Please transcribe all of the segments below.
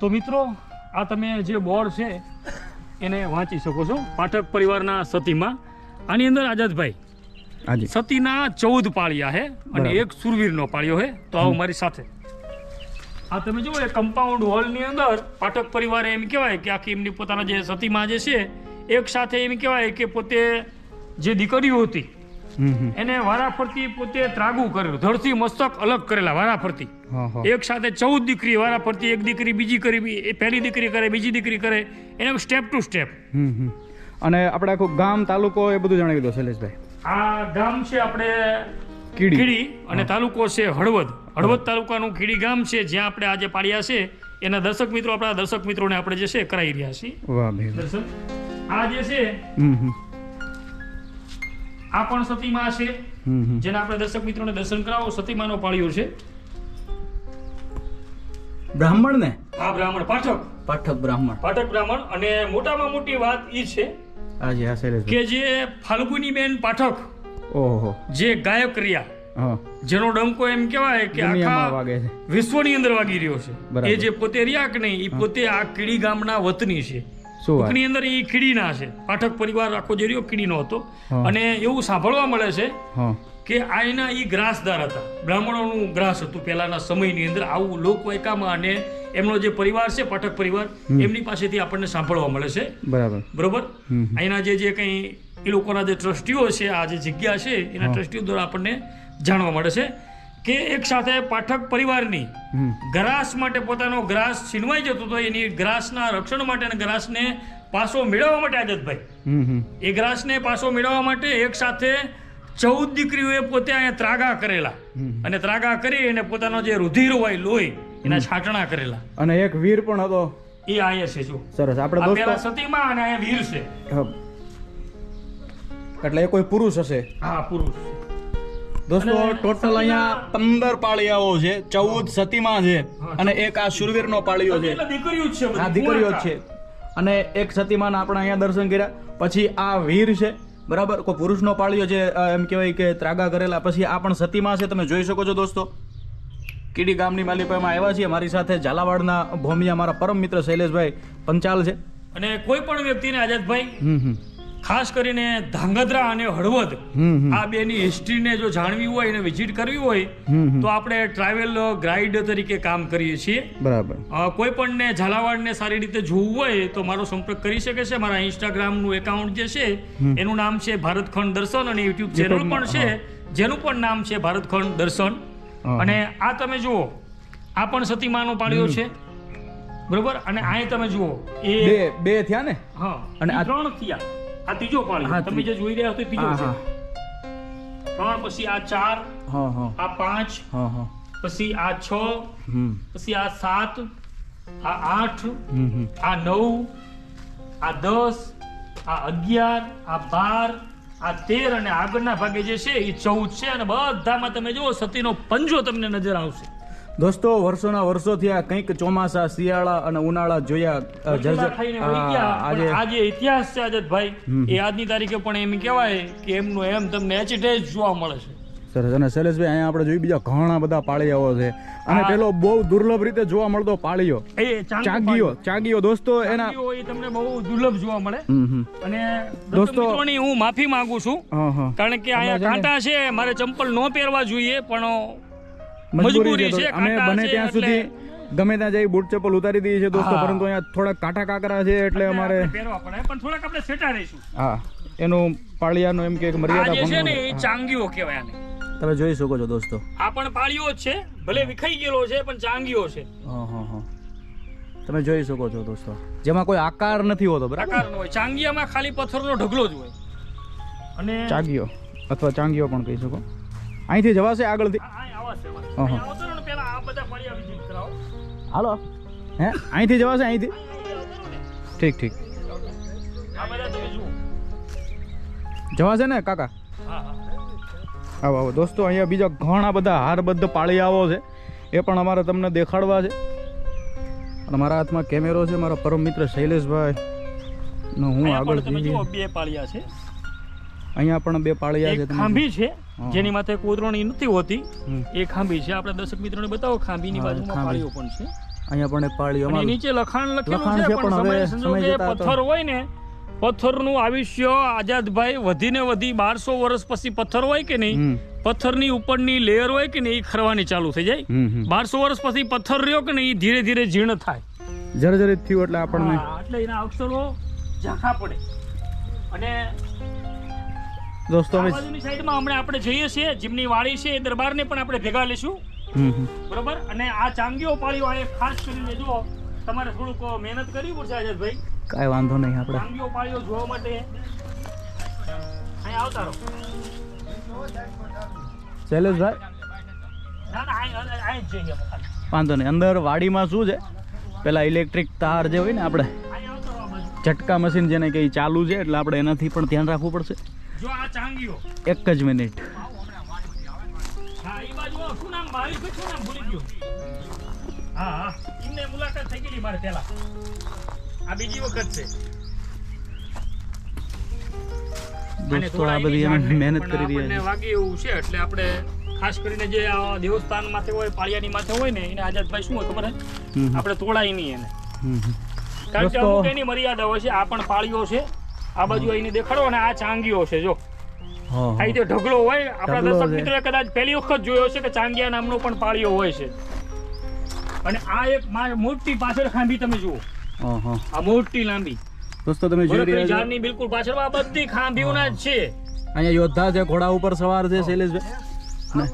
તો મિત્રો આ તમે જે બોર્ડ છે એને વાંચી શકો છો પાઠક પરિવારના સતીમાં. આની અંદર આઝાદભાઈ. સતીના ચૌદ પાળિયા છે અને એક સુરવીરનો પાળિયો છે તો આવો મારી સાથે. આ તમે જુઓ એ કમ્પાઉન્ડ હોલની અંદર પાઠક પરિવારે એમ કહેવાય કે આખી એમની પોતાના જે સતીમાં જે છે એક સાથે એમ કહેવાય કે પોતે જે દીકરીઓ હતી એને વારાફરતી પોતે ત્રાગુ કરેલું ધડથી મસ્તક અલગ કરેલા વારાફરતી. એક સાથે ચૌદ દીકરી વારાફરતી એક દીકરી બીજી કરી એ પહેલી દીકરી કરે બીજી દીકરી કરે. એને સ્ટેપ ટુ સ્ટેપ હમ હમ. અને આપણે આખું ગામ તાલુકો એ બધું જણાવી દો શૈલેષભાઈ. આ ગામ છે આપણે કીડી. અને તાલુકો છે હળવદ. હળવદ તાલુકાનું ખીડી ગામ છે જ્યાં આપણે આજે પાડ્યા છે. એના દર્શક મિત્રો આપણા દર્શક મિત્રોને આપણે જે છે કરાવી રહ્યા છીએ. દર્શન આ જે છે હમ હમ. આ પણ સતીમાં છે. જેને આપણે દર્શક મિત્રોને દર્શન કરાવો સતીમાનો પાળ્યો છે. બ્રાહ્મણ ને હા બ્રાહ્મણ. પાઠક. પાઠક બ્રાહ્મણ. પાઠક બ્રાહ્મણ. અને મોટામાં મોટી વાત ઈ છે કે જે ફાલ્ગુનીબેન પાઠક ઓહો. જે ગાયક રહ્યા જેનો ડંકો એમ કહેવાય કે આખા વિશ્વની અંદર વાગી રહ્યો છે. એ જે પોતે રહ્યા કે નહીં એ પોતે આ કીડી ગામના વતની છે. શું અંદર એ કીડીના છે. પાઠક પરિવાર આખો જે રહ્યો કીડીનો હતો. અને એવું સાંભળવા મળે છે કે આ એના એ ગ્રાસદાર હતા. બ્રાહ્મણોનું ગ્રાસ હતું પહેલાના સમયની અંદર. આવું લોકવાયકામાં અને એમનો જે પરિવાર છે પાઠક પરિવાર એમની પાસેથી આપણને સાંભળવા મળે છે. બરાબર. બરોબર? અહીંના જે જે કંઈ એ લોકોના જે ટ્રસ્ટીઓ છે આ જે જગ્યા છે એના ટ્રસ્ટીઓ દ્વારા આપણને જાણવા મળે છે. કે એક સાથે પાઠક પરિવારની ગ્રાસ માટે પોતાનો ગ્રાસ છીનવાઈ જતો હતો એની ગ્રાસના રક્ષણ માટે અને ગ્રાસને પાછો મેળવવા માટે આદતભાઈ. એ ગ્રાસને પાછો મેળવવા માટે એક સાથે ચૌદ દીકરીઓએ પોતે અહીંયા ત્રાગા કરેલા. અને ત્રાગા કરી અને પોતાનો જે રુધિર હોય લોહી એના છાંટણા કરેલા. અને એક વીર પણ હતો. એ અહીંયા છે જો. સરસ. આપણે પેલા સતીમાં અને અહીંયા વીર છે. એટલે એ કોઈ પુરુષ હશે? હા પુરુષ દોસ્તો ટોટલ અહીંયા પંદર પાળિયાઓ છે ચૌદ સતીમાં છે અને એક આ શુરવીરનો પાળિયો છે. દીકરીઓ છે આ દીકરીઓ જ છે. અને એક સતીમાન આપણે અહીંયા દર્શન કર્યા. પછી આ વીર છે બરાબર? કોઈ પુરુષનો પાળિયો છે એમ કહેવાય કે ત્રાગા કરેલા. પછી આ પણ સતીમાં છે તમે જોઈ શકો છો દોસ્તો. કીડી ગામની માલિપામાં આવ્યા છીએ. મારી સાથે ઝાલાવાડના ભૂમિયા મારા પરમ મિત્ર શૈલેષભાઈ પંચાલ છે. અને કોઈ પણ વ્યક્તિને આઝાદભાઈ હમ હમ. ખાસ કરીને ધાંગધ્રા અને હળવદ આ બેની હિસ્ટ્રીને જો જાણવી હોય અને વિઝિટ કરવી હોય. તો આપણે ટ્રાવેલ ગાઈડ તરીકે કામ કરીએ છીએ. બરાબર. પણ ને ઝાલાવાડને સારી રીતે જોવું હોય તો મારો સંપર્ક કરી શકે છે. મારા ઇન્સ્ટાગ્રામનું એકાઉન્ટ જે છે એનું નામ છે ભારતખંડ દર્શન અને યુટ્યુબ ચેનલ પણ છે. જેનું પણ નામ છે ભારતખંડ દર્શન. અને આ તમે જુઓ આ પણ સતીમાનો પાડ્યો છે. બરોબર? અને અહીં તમે જુઓ એ બે બે થયા ને? હા અને અને આ- ત્રણ થયા. આ ત્રીજો પાળ્યો તમે જે જોઈ રહ્યા છો તે ત્રીજો છે. ત્રણ પછી આ ચાર આ પાંચ પછી આ છ પછી આ સાત આ આઠ આ નવ આ દસ આ અગિયાર આ બાર આ તેર અને આગળના ભાગે જે છે એ ચૌદ છે. અને બધામાં તમે જુઓ સતીનો પંજો તમને નજર આવશે. દોસ્તો વર્ષોના વર્ષોથી આ કંઈક ચોમાસા શિયાળા અને ઉનાળા જોયા આજે પણ આ જે ઇતિહાસ છે અજતભાઈ એ આજની તારીખે પણ એમ કહેવાય કે એમનું એમ તમને એચિટેજ જોવા મળે છે. સરસ. અને શૈલેષભાઈ અહીંયા આપણે જોઈ બીજા ઘણા બધા પાળિયાઓ છે. અને પેલો બહુ દુર્લભ રીતે જોવા મળતો પાળિયો. એ ચાગીયો ચાગીઓ દોસ્તો એના તમને બહુ દુર્લભ જોવા મળે. અને દોસ્તો- હું માફી માંગુ છું. કારણ કે અહીંયા કાંટા છે મારે ચંપલ ન પહેરવા જોઈએ પણ મજબૂરી છે અમે બને ત્યાં સુધી ગમે ત્યાં જઈ બૂટ ચપ્પલ ઉતારી દઈએ છીએ દોસ્તો પરંતુ અહીંયા થોડા કાંટા કાકરા છે એટલે અમારે પહેરવા પડે પણ થોડાક આપણે સેટા રહીશું. હા એનું પાળિયાનો એમ કે એક મર્યાદા છે ને એ ચાંગીઓ કહેવાય આને. તમે જોઈ શકો છો દોસ્તો. આ પણ પાળિયો જ છે ભલે વિખાઈ ગયેલો છે પણ ચાંગીઓ છે. હા હા હા. તમે જોઈ શકો છો દોસ્તો. જેમાં કોઈ આકાર નથી હોતો બરાબર? આકાર હોય. ચાંગીયામાં ખાલી પથ્થરનો ઢગલો જ હોય. અને ચાગીઓ અથવા ચાંગીઓ પણ કહી શકો. અહીંથી જવાશે આગળથી. હાલો. હે? અહીંથી જવાશે અહીંથી? ઠીક ઠીક. જવાશે ને કાકા? આવો આવો. દોસ્તો અહીંયા બીજા ઘણા બધા હારબદ્ધ પાળિયાઓ છે. એ પણ અમારે તમને દેખાડવા છે. અને મારા હાથમાં કેમેરો છે મારા પરમ મિત્ર શૈલેષભાઈ. નો હું આગળ બે પાળિયા છે. અહીંયા પણ બે પાળિયા છે ખાંભી છે જેની માથે કોતરણી નથી હોતી. એ ખાંભી છે. આપણે દર્શક મિત્રોને બતાવો ખાંભીની બાજુમાં. પાળીઓ પણ છે. અહીંયા પણ એક પાળીઓ નીચે લખાણ લખેલું છે પણ સમય સંજોગે પથ્થર હોય ને પથ્થરનું આયુષ્ય આઝાદભાઈ વધીને વધી બારસો વર્ષ પછી પથ્થર હોય કે નહીં પથ્થરની ઉપરની લેયર હોય કે નહીં એ ખરવાની ચાલુ થઈ જાય. બારસો વર્ષ પછી પથ્થર રહ્યો કે નહીં ધીરે ધીરે જીર્ણ થાય. જર્જરિત થયું એટલે આપણને એટલે એના અક્ષરો ઝાંખા પડે. અને દોસ્તો અમે સાઈડમાં હમણાં આપણે જઈએ છીએ જીમની વાડી છે એ દરબારને પણ આપણે ભેગા હમ બરોબર? અને આ ચાંગીઓ પાળીઓ આ એક ખાસ કરીને જો તમારે થોડુંક મહેનત કરવી પડશે આઝાદભાઈ. કાંઈ વાંધો નહીં આપણે. ચાંગીઓ પાળીઓ જોવા માટે અહીંયા આવતા રહો. શૈલેષભાઈ. વાંધો નહીં. અંદર વાડીમાં શું છે? પેલા ઇલેક્ટ્રિક તાર જે હોય ને આપણે. ચટકા મશીન જેને કંઈ ચાલુ છે એટલે આપણે એનાથી પણ ધ્યાન રાખવું પડશે. જો આ ચાંગીઓ. એક જ મિનિટ. હા એ બાજુ શું નામ મારી શું નામ ભૂલી ગયો. હા હા. એમને મુલાકાત થઈ ગયેલી મારે પહેલા. આ બીજી વખત છે. દોસ્તો આ બધી અમે મહેનત કરી આપણને રહ્યા વાગે એવું છે એટલે આપણે ખાસ કરીને જે આ દેવસ્થાન માથે હોય પાળિયાની માથે હોય ને એને આઝાદભાઈ શું હોય ખબર આપણે તોડાય નહીં એને. કારણ કે અમુક એની મર્યાદા હોય છે આ પણ પાળીઓ છે. આ બાજુ અહીંને દેખાડો અને આ ચાંગીઓ છે જો. હા, આ હા. ઢગલો હોય આપણા દર્શક છે. મિત્રોએ કદાચ પહેલી વખત જોયો છે કે ચાંગિયા નામનો પણ પાળીઓ હોય છે. અને આ એક મા- મોટી પાછળ ખાંભી તમે જુઓ. આ મોટી લાંબી. દોસ્તો તમે જોઈ રહ્યા છો? ઝાડની બિલકુલ પાછળ આ બધી ખાંભીઓના જ છે. અહીંયા યોદ્ધા છે ઘોડા ઉપર સવાર છે શૈલેષભાઈ. ને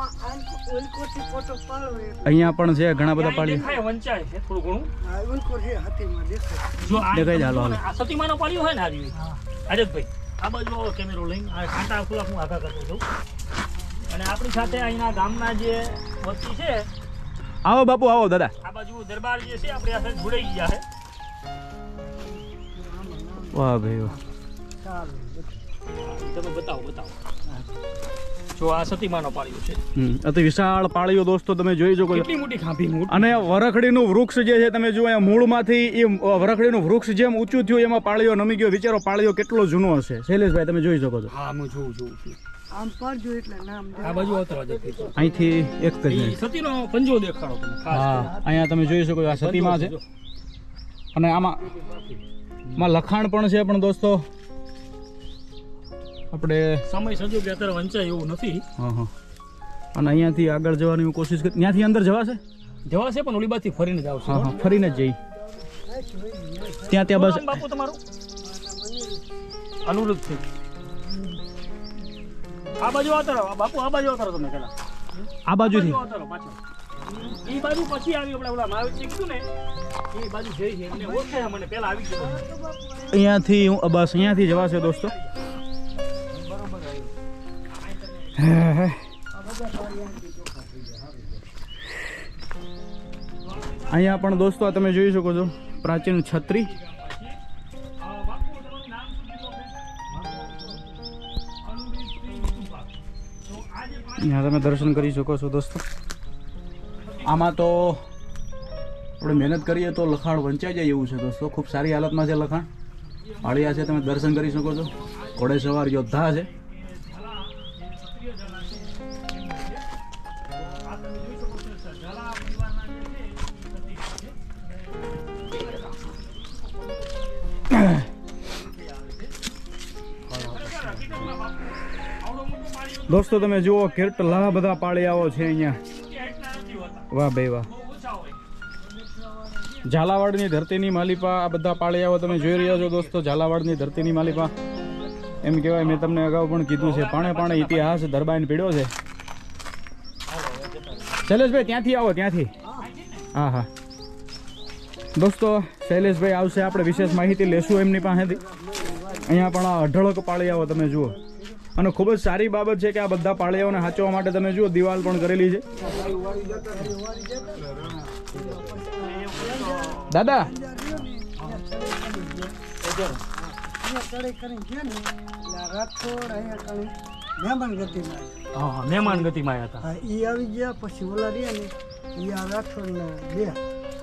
અહીંયા પણ છે ઘણા બધા પાળીઓ વંચાય છે થોડું ઘણું. દેખાય. જો આ દેખાય હાલો, હાલો. આ સતીમાનો પાળ્યો હોય ને હારી. આઝાદભાઈ આ બાજુ આવો કેમેરો લઈને. આ કાંટા ખુલા હું આગા કરતો છું અને આપણી સાથે અહીંના ગામના જે વસ્તી છે આવો બાપુ આવો દાદા. આ બાજુ દરબાર જે છે આપણી સાથે જોડાઈ ગયા છે. વાહ ભાઈ વાહ. તમે બતાવો બતાવો. જો આ સતીમાનો પાળ્યો છે. અતિ વિશાળ પાળીઓ દોસ્તો તમે જોઈ શકો કેટલી મોટી ખાંભી મોટી અને વરખડીનું વૃક્ષ જે છે તમે જો અહીંયા મૂળમાંથી એ વરખડીનું વૃક્ષ જેમ ઊંચું થયું એમાં પાળીઓ નમી ગયો. વિચારો પાળીઓ કેટલો જૂનો હશે? શૈલેષભાઈ તમે જોઈ શકો છો. હા હું જોઉં જોઉં છું. આમ પડજો એટલે નામ આ બાજુ આવતા જતી અહીંથી એક જ સતીનો પંજો દેખાડો તમે હા અહીંયા તમે જોઈ શકો છો આ સતીમાં છે. અને આમાં આમાં લખાણ પણ છે પણ દોસ્તો. આપણે સમય સંજોગે અત્યારે વંચાય એવું નથી. હા હા. અને અહીંયાથી આગળ જવાની હું કોશિશ કરી ત્યાંથી અંદર જવાશે? જવાશે પણ ઓલી બાજુથી ફરીને જ આવશે. હા હા ફરીને જ જઈ. ત્યાં ત્યાં બસ બાપુ તમારું? અનુરોધ છે. આ બાજુ આવતા બાપુ આ બાજુ આવતા તમે પેલા આ બાજુથી? એ બાજુ પછી. આવી આપણે ઓલા મહાવીરજી કીધું ને એ બાજુ જઈ છે. એમને ઓળખે મને પેલા આવી ગયો. અહીંયાથી હું બસ અહીંયાથી જવાશે દોસ્તો. અહીંયા પણ દોસ્તો આ તમે જોઈ શકો છો. પ્રાચીન છત્રી. અહીંયા તમે દર્શન કરી શકો છો દોસ્તો. આમાં તો આપણે મહેનત કરીએ તો લખાણ વંચાઈ જાય એવું છે દોસ્તો. ખૂબ સારી હાલતમાં છે લખાણ. વાળિયા છે, તમે દર્શન કરી શકો છો. ઘોડે સવાર યોદ્ધા છે. દોસ્તો, તમે જુઓ, કેટલા બધા પાળિયાઓ છે અહીંયા. વાહ ભાઈ વાહ. ઝાલાવાડની ધરતીની માલિપા, આ બધા પાળિયાઓ તમે જોઈ રહ્યા છો દોસ્તો, ઝાલાવાડની ધરતીની માલિપા. એમ કહેવાય, મેં તમને અગાઉ પણ કીધું છે, પાણે પાણે ઇતિહાસ દરબાઈને પીડ્યો છે. શૈલેષભાઈ ત્યાંથી આવો ત્યાંથી હા હા. દોસ્તો, શૈલેષભાઈ આવશે, આપણે વિશેષ માહિતી લેશું એમની પાસેથી. અહીંયા પણ આ અઢળક પાળિયાઓ તમે જુઓ. અને ખૂબ જ સારી બાબત છે કે આ બધા પાળિયાઓને સાચવવા માટે તમે જુઓ દિવાલ પણ કરેલી છે. દાદા. મહેમાન ગતિમાં આવ્યા હતા. એ આવી ગયા પછી ઓલા રહ્યા ને ઈ આ રાજકોટ ને બે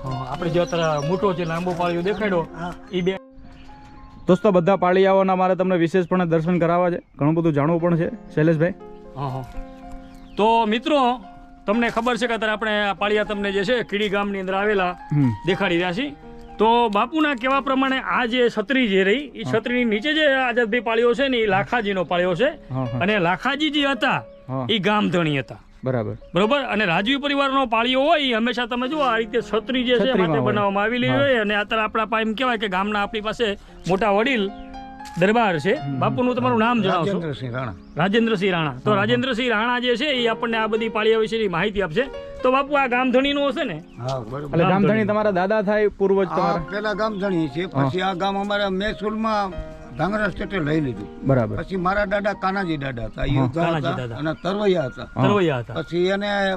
આપણે જે મોટો જે લાંબો પાળિયો દેખાડ્યો એ બે દોસ્તો બધા પાળિયાઓના મારે તમને વિશેષપણે દર્શન કરાવવા છે. ઘણું બધું જાણવું પણ છે. શૈલેષભાઈ? તો મિત્રો તમને ખબર છે કે અત્યારે આપણે આ પાળિયા તમને જે છે કીડી ગામની અંદર આવેલા દેખાડી રહ્યા છીએ. તો બાપુના કહેવા પ્રમાણે આ જે છત્રી જે રહી એ છત્રીની નીચે જે આઝાદભાઈ પાળ્યો છે ને એ લાખાજીનો પાળ્યો છે. અને લાખાજી જે હતા એ ગામધણી હતા. બરાબર. બરોબર? અને રાજવી પરિવારનો પાળીઓ હોય એ હંમેશા તમે જુઓ આ રીતે છત્રી જે છે માટે બનાવવામાં આવેલી હોય અને અત્યારે આપણા પાસે એમ કહેવાય કે ગામના આપણી પાસે મોટા વડીલ દરબાર છે. બાપુનું તમારું નામ જણાવશો? રાજેન્દ્રસિંહ રાણા. રાજેન્દ્રસિંહ રાણા. તો રાજેન્દ્રસિંહ રાણા જે છે એ આપણને આ બધી પાળીઓ વિશેની માહિતી આપશે. તો બાપુ આ ગામધણીનું હશે ને? હા બરોબર. એટલે ગામધણી તમારા દાદા થાય પૂર્વજ આ તમારા? પેલા ગામધણી છે. પછી આ ગામ અમારા મહેસૂલમાં ધાંગરા સ્ટેટે લઈ લીધું. બરાબર. પછી મારા દાદા કાનાજી દાદા હતા યોદ્ધા હતા અને તરવૈયા હતા. તરવૈયા હતા. પછી એને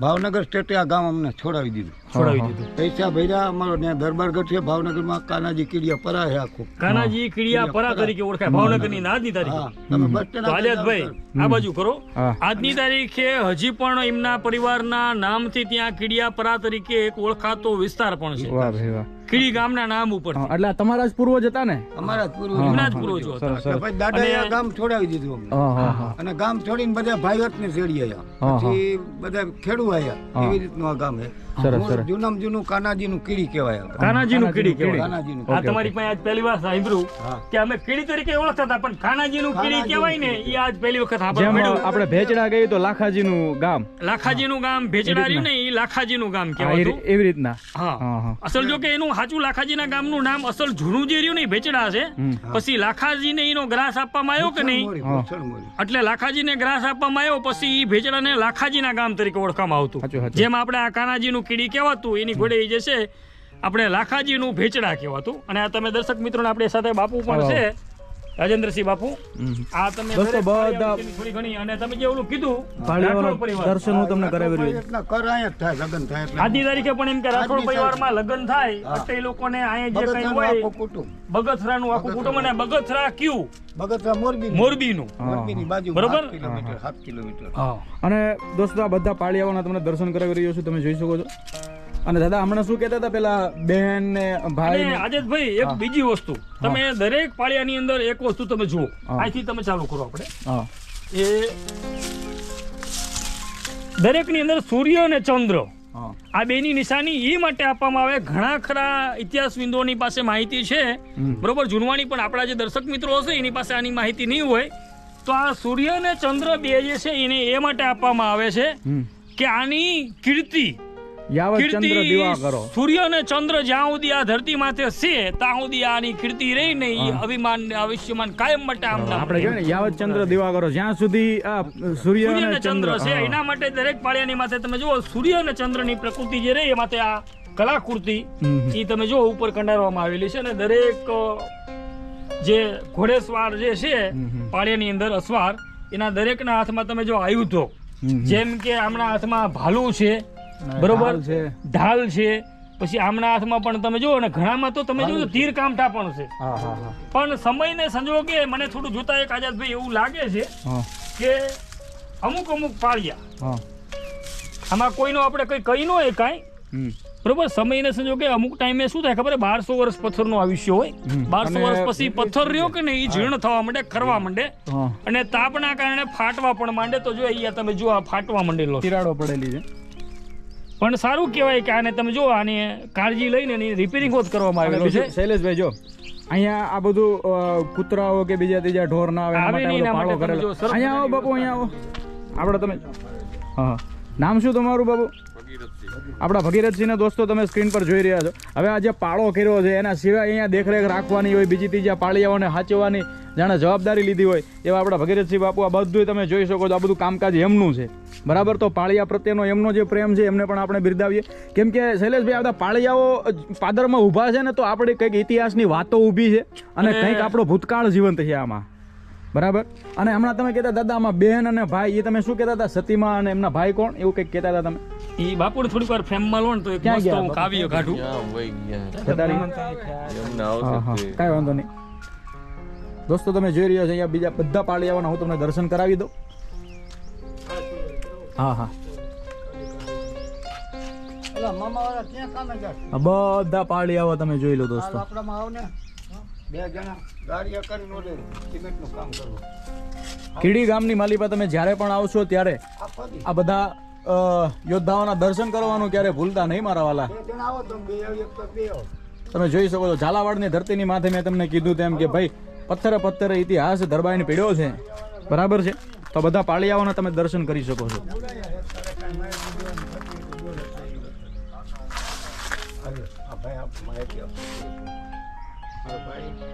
ભાવનગર સ્ટેટે આ ગામ અમને છોડાવી દીધું. છોડાવી દીધું. પૈસા ભર્યા અમારો ત્યાં દરબારગઢ છે ભાવનગરમાં કાનાજી કીડિયા પરા છે આખું. કાનાજી કીડિયા પરા તરીકે ઓળખાય ભાવનગરની આજની હા તારીખે આલિયાતભાઈ આ બાજુ કરો. આજની તારીખે હજી પણ એમના પરિવારના નામથી ત્યાં કીડિયાપરા તરીકે એક ઓળખાતો વિસ્તાર પણ છે. વાહ કીડી ગામના નામ ઉપર એટલે તમારા જ પૂર્વજ હતા ને? અમારા જ પૂર્વજ. એમના જ પૂર્વજો હતા. દાદાએ આ ગામ છોડાવી દીધું અને ગામ છોડીને બધા ભાઈવત ને ચડી આવ્યા પછી બધા ખેડૂ આવ્યા એવી રીતનું આ ગામ છે. સરસ, સરસ. જૂનામાં જૂનું કાનાજીનું કીડી કહેવાય ગામ. કાનાજીનું કીડી કહેવાય. કાનાજીનું આ તમારી પાસે આજ પહેલી વાર સાંભળ્યું કે અમે કીડી તરીકે ઓળખતા હતા પણ કાનાજીનું કીડી કહેવાય ને એ આજ પહેલી વખત જેમ આપણે ભેચડા ગઈ તો લાખાજીનું ગામ. લાખાજીનું ગામ ભેચડા રહ્યું ને એ લાખાજીનું ગામ એવી રીતના. હા. હા હા. અસલ જો કે એનું સાચું લાખાજીના ગામનું નામ અસલ જૂનું જે રહ્યું ને એ ભેચડા છે. પછી પછી લાખાજીને એનો ગ્રાસ આપવામાં આવ્યો કે નહીં? એટલે લાખાજી ને લાખાજીને ગ્રાસ આપવામાં આવ્યો પછી ઈ લાખાજી લાખાજીના ગામ તરીકે ઓળખવામાં આવતું. જેમ આપણે આ કાનાજીનું કીડી કહેવાતું એની ઘોડે એ જે છે આપણે લાખાજીનું ભેચડા કહેવાતું. અને આ તમે દર્શક મિત્રોને આપણી સાથે બાપુ પણ છે. રાજેન્દ્રસિંહ બાપુ આ તમે દોસ્તો બધા- થોડી ઘણી અને તમે જે ઓલું કીધું દર્શન હું તમને કરાવી રહ્યો છું. કર અહીંયા થાય લગ્ન થાય એટલે. આજની તારીખે પણ એમ કે રાઠોડ પરિવારમાં લગ્ન થાય એટલે એ લોકોને અહીંયા જે કંઈ હોય આખું કુટુંબ. બગથરાનું આખું કુટુંબ અને બગથરા કયું? બગથરા મોરબી મોરબીનું. મોરબીની બાજુ બરોબર? કિલોમીટર સાત કિલોમીટર. હા. અને દોસ્તો આ બધા પાળિયાઓના તમને દર્શન કરાવી રહ્યો છું તમે જોઈ શકો છો. અને દાદા હમણાં શું કહેતા હતા પેલા બેન ને ભાઈ આજે ને આજેશભાઈ એક બીજી વસ્તુ. તમે દરેક પાળિયાની અંદર એક વસ્તુ તમે જુઓ. આથી તમે ચાલુ કરો આપણે. એ દરેકની અંદર સૂર્ય અને ચંદ્ર. આ બેની નિશાની એ માટે આપવામાં આવે. ઘણા ખરા ઇતિહાસવિદોની પાસે માહિતી છે. બરોબર જૂનવાણી પણ આપણા જે દર્શક મિત્રો હશે એની પાસે આની માહિતી નહીં હોય. તો આ સૂર્ય અને ચંદ્ર બે જે છે એને એ માટે આપવામાં આવે છે કે આની કીર્તિ યાવત ચંદ્ર દીવા કરો. સૂર્ય અને ચંદ્ર જ્યાં સુધી આ ધરતી માથે છે ત્યાં સુધી આની કીર્તિ રહી ને અભિમાન ને આયુષ્યમાન કાયમ માટે આમ આપણે કહેવાય ને યાવત ચંદ્ર દીવા કરો. જ્યાં સુધી સૂર્ય અને ચંદ્ર ચંદ્ર છે એના માટે દરેક પાળિયાની માથે તમે જુઓ સૂર્ય અને ચંદ્રની પ્રકૃતિ જે રહી એ માથે આ કલાકૃતિ. એ તમે જુઓ ઉપર કંડારવામાં આવેલી છે અને દરેક જે ઘોડેસવાર જે છે પાળિયાની અંદર અસવાર એના દરેકના હાથમાં તમે જો આયુધો. તો જેમ કે આમના હાથમાં ભાલુ છે બરોબર? ઢાલ છે. ઢાલ છે. પછી આમના હાથમાં પણ તમે જુઓ ને ઘણામાં તો તમે જુઓ તીર કામઠા પણ છે. પણ સમયને સંજોગે મને થોડું જોતા એક આઝાદભાઈ એવું લાગે છે કે અમુક અમુક પાળિયા. આમાં કોઈનો આપણે કઈ કહી ન હોય કાંઈ. બરોબર? સમયને સંજોગે અમુક ટાઈમે શું થાય ખબર બારસો વર્ષ પથ્થરનું આયુષ્ય હોય. બારસો વર્ષ પછી પથ્થર રહ્યો કે ને એ જીર્ણ થવા માંડે ખરવા માંડે. અને તાપના કારણે ફાટવા પણ માંડે. તો જો અહીંયા તમે જો આ ફાટવા માંડેલો તિરાડો પડેલી છે. પણ સારું કહેવાય કે આને તમે જો આને કાળજી લઈને એની રિપેરિંગ જ કરવામાં આવેલું છે. શૈલેષભાઈ જો અહીંયા આ બધું કૂતરાઓ કે બીજા ત્રીજા ઢોર ના આવે અહીંયા આવો બાપુ અહીંયા આવો. આપણે તમે હા હા. નામ શું તમારું બાપુ? આપણા ભગીરથસિંહને દોસ્તો તમે સ્ક્રીન પર જોઈ રહ્યા છો. હવે આ જે પાળો કર્યો છે એના સિવાય અહીંયા દેખરેખ રાખવાની હોય બીજી ત્રીજા પાળિયાઓને સાચવવાની જાણે જવાબદારી લીધી હોય એવા આપણા ભગીરથસિંહ બાપુ આ બધું તમે જોઈ શકો છો આ બધું કામકાજ એમનું છે. બરાબર? તો પાળિયા પ્રત્યેનો એમનો જે પ્રેમ છે એમને પણ આપણે બિરદાવીએ. કેમ કે શૈલેષભાઈ આ બધા પાળિયાઓ પાદરમાં ઊભા છે ને તો આપણે કંઈક ઇતિહાસની વાતો ઊભી છે અને કંઈક આપણો ભૂતકાળ જીવંત છે આમાં. બરાબર? અને હમણાં તમે કહેતા દાદા આમાં બેન અને ભાઈ. એ તમે શું કહેતા હતા? સતીમાં અને એમના ભાઈ કોણ? એવું કંઈક કહેતા હતા તમે? એ બાપુને થોડીક વાર ફ્રેમમાં લો ને તો એક મસ્ત હું? કાવ્ય કાઢું. ક્યાં ગયા. કાંઈ વાંધો નહીં. દોસ્તો તમે જોઈ રહ્યા છો અહીંયા બીજા બધા પાળિયાઓના હું તમને દર્શન કરાવી દઉં. હા હા. બધા પાળી વાળા ક્યાં કામે જાય આ બધા પાળિયાઓ તમે જોઈ લો દોસ્તો. આવ કીડી ગામની માલિપા તમે જ્યારે પણ આવશો ત્યારે આ બધા યોદ્ધાઓના દર્શન કરવાનું ક્યારે ભૂલતા નહીં મારા વાલા? તમે જોઈ શકો છો ઝાલાવાડની ધરતીની માથે મેં તમને કીધું તેમ કે ભાઈ પથ્થરે પથ્થરે ઇતિહાસ દરબાઈને પીડ્યો છે. બરાબર છે? તો બધા પાળિયાઓના તમે દર્શન કરી શકો છો. ભાઈ.